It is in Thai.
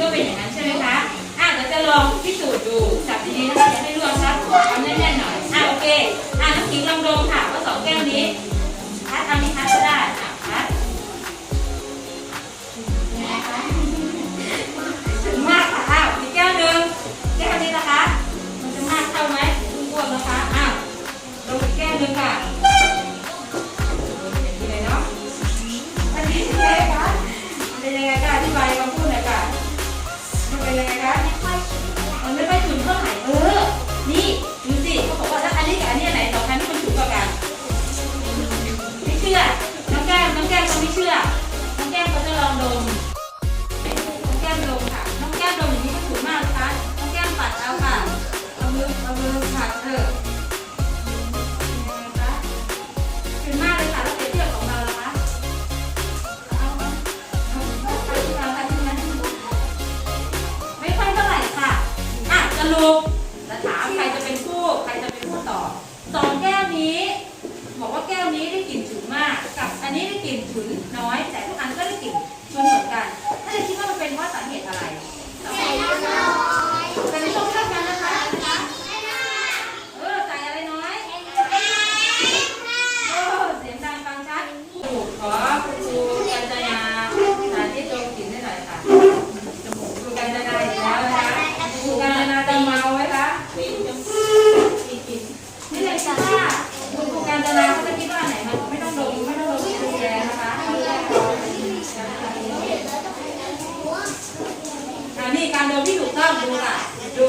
ก็เป็นอย่างนั้นใช่ไหมคะ อะเดี๋ยวจะลองพิสูจน์ดูจับดีๆนะคะอย่าให้ร่วงครับอำแน่นๆหน่อย อะโอเค อะน้ำขิงลองดงค่ะว่าสองแก้วนี้พัดทำนี้พัดก็ได้อะพัดถึงมากค่ะ อ้าวอีกแก้วหนึ่งแก้วนี้นะคะ มันจะมากเท่าไหมคุณพวกนะคะ อ้าวลงอีกแก้วหนึ่งค่ะอย่นี้เลยเนาะเป็นยังไงคะอธิบายมาพูดหน่อยค่ะ เป็นยังไงคะ อันนี้กลิ่นฉุน เดินที่ถูกต้องดูค่ะดู